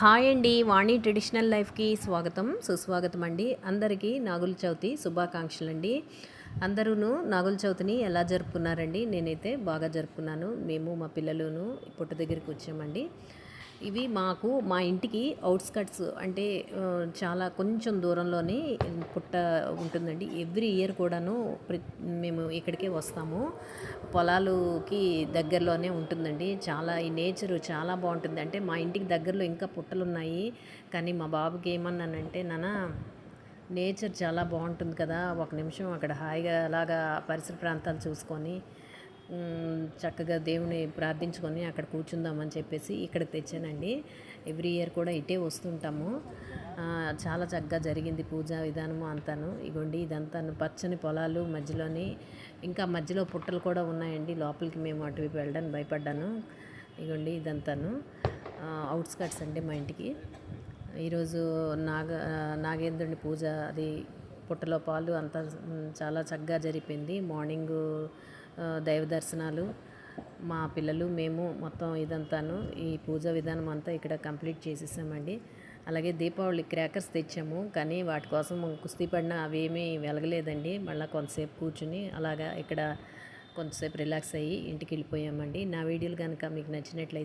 Hi అండి. వాణి traditional లైఫ్కి స్వాగతం సుస్వాగతం అండి అందరికీ నాగుల చవితి శుభాకాంక్షలు అండి అందరూ నాగుల చవితిని ఎలా జరుపుకున్నారండి? నేనైతే బాగా జరుపుకున్నాను. మేము మా పిల్లలును పుట్ట దగ్గరికి వచ్చామండి. ఇవి మాకు మా ఇంటికి అవుట్స్కట్స్ అంటే చాలా కొంచెం దూరంలోనే పుట్ట ఉంటుందండి. ఎవ్రీ ఇయర్ కూడాను మేము ఇక్కడికే వస్తాము. పొలాలుకి దగ్గరలోనే ఉంటుందండి. చాలా ఈ నేచరు చాలా బాగుంటుంది. అంటే మా ఇంటికి దగ్గరలో ఇంకా పుట్టలు ఉన్నాయి కానీ మా బాబుకి ఏమన్నానంటే నాన్న నేచర్ చాలా బాగుంటుంది కదా. ఒక నిమిషం అక్కడ హాయిగా అలాగా పరిసర ప్రాంతాలు చూసుకొని చక్కగా దేవుని ప్రార్థించుకొని అక్కడ కూర్చుందామని చెప్పేసి ఇక్కడ తెచ్చానండి. ఎవ్రీ ఇయర్ కూడా ఇటే వస్తుంటాము. చాలా చక్కగా జరిగింది పూజా విధానము అంతాను. ఇగోండి ఇదంతాను పచ్చని పొలాలు మధ్యలోని ఇంకా మధ్యలో పుట్టలు కూడా ఉన్నాయండి. లోపలికి మేము అటువైపు వెళ్ళడానికి భయపడ్డాను. ఇగోండి ఇదంతాను. అవుట్స్కట్స్ అండి మా ఇంటికి. ఈరోజు నాగ నాగేంద్రుని పూజ అది పుట్టలో పాలు అంతా చాలా చక్కగా జరిపింది. మార్నింగు దైవ దర్శనాలు మా పిల్లలు మేము మొత్తం ఇదంతాను ఈ పూజ విధానం అంతా ఇక్కడ కంప్లీట్ చేసేసామండి. అలాగే దీపావళి క్రాకర్స్ తెచ్చాము కానీ వాటి కోసం కుస్తీ పడిన అవేమీ వెలగలేదండి. మళ్ళీ కొంతసేపు కూర్చుని అలాగా ఇక్కడ కొంతసేపు రిలాక్స్ అయ్యి ఇంటికి వెళ్ళిపోయామండి. నా వీడియోలు కనుక మీకు నచ్చినట్లయితే